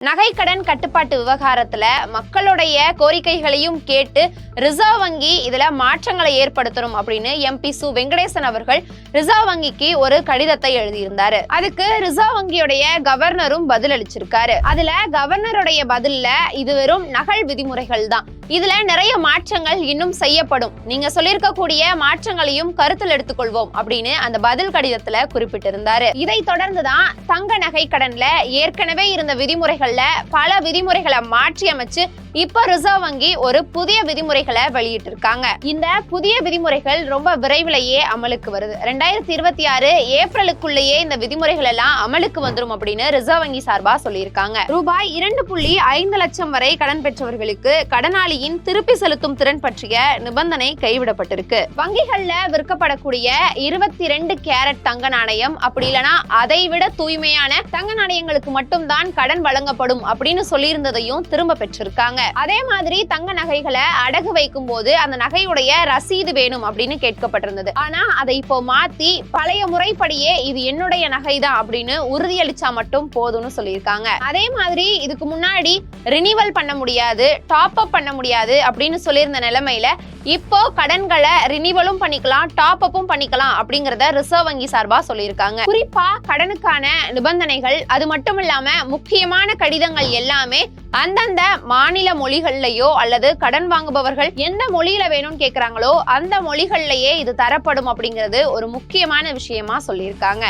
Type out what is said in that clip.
நகைக்கடன் கட்டுப்பாட்டு விவகாரத்துல மக்களுடைய கோரிக்கைகளையும் கேட்டு ரிசர்வ் வங்கி இதுல மாற்றங்களை ஏற்படுத்தணும் அப்படின்னு எம்பி சு வெங்கடேசன் அவர்கள் ரிசர்வ் வங்கிக்கு ஒரு கடிதத்தை எழுதியிருந்தாரு. அதுக்கு ரிசர்வ் வங்கியுடைய கவர்னரும் பதில் அளிச்சிருக்காரு. அதுல கவர்னருடைய பதில்ல இது வெறும் நகல் விதிமுறைகள் தான். இதுல நிறைய மாற்றங்கள் இன்னும் செய்யப்படும். நீங்க சொல்லியிருக்கக்கூடிய மாற்றங்களையும் கருத்தில் எடுத்துக்கொள்வோம் அப்படின்னு அந்த பதில் கடிதத்துல குறிப்பிட்டிருந்தாரு. இதை தொடர்ந்துதான் தங்க நகை கடன்ல ஏற்கனவே இருந்த விதிமுறைகள்ல பல விதிமுறைகளை மாற்றி அமைச்சு இப்ப ரிசர்வ் வங்கி ஒரு புதிய விதிமுறைகளை வெளியிட்டிருக்காங்க. இந்த புதிய விதிமுறைகள் ரொம்ப விரைவிலேயே அமலுக்கு வருது. ரெண்டாயிரத்தி இருபத்தி ஆறு ஏப்ரலுக்குள்ளேயே இந்த விதிமுறைகள் எல்லாம் அமலுக்கு வந்துடும் அப்படின்னு ரிசர்வ் வங்கி சார்பா சொல்லியிருக்காங்க. ரூபாய் இரண்டு புள்ளி ஐந்து லட்சம் வரை கடன் பெற்றவர்களுக்கு கடனாளியின் திருப்பி செலுத்தும் திறன் பற்றிய நிபந்தனை கைவிடப்பட்டிருக்கு. வங்கிகள்ல விற்கப்படக்கூடிய இருபத்தி ரெண்டு கேரட் தங்க நாணயம் அப்படி இல்லைன்னா அதை விட தூய்மையான தங்க நாணயங்களுக்கு மட்டும்தான் கடன் வழங்கப்படும் அப்படின்னு சொல்லியிருந்ததையும் திரும்ப பெற்றிருக்காங்க. அதே மாதிரி தங்க நகைகளை அடகு வைக்கும் போது அந்த நகையுடைய ரசீது வேணும் அப்படின்னு கேட்கப்பட்டிருந்தது. ஆனா அதை இப்போ மாத்தி பழைய முறைப்படியே இது என்னுடைய நகை தான் அப்படின்னு உறுதியளிச்சா மட்டும் போதும்னு சொல்லியிருக்காங்க. அதே மாதிரி இதுக்கு முன்னாடி ரினிவல் பண்ண முடியாது டாப் அப் பண்ண முடியாது அப்படின்னு சொல்லியிருந்த நிலைமையில இப்போ கடன்களை ரினிவலும் பண்ணிக்கலாம் டாப் அப்பும் பண்ணிக்கலாம் அப்படிங்கறத ரிசர்வ் வங்கி சார்பா சொல்லியிருக்காங்க. குறிப்பா கடனுக்கான நிபந்தனைகள் அது மட்டும் இல்லாம முக்கியமான கடிதங்கள் எல்லாமே அந்தந்த மாநில மொழிகள்லயோ அல்லது கடன் வாங்குபவர்கள் எந்த மொழியில வேணும்னு கேக்குறாங்களோ அந்த மொழிகள்லயே இது தரப்படும் அப்படிங்கிறது ஒரு முக்கியமான விஷயமா சொல்லியிருக்காங்க.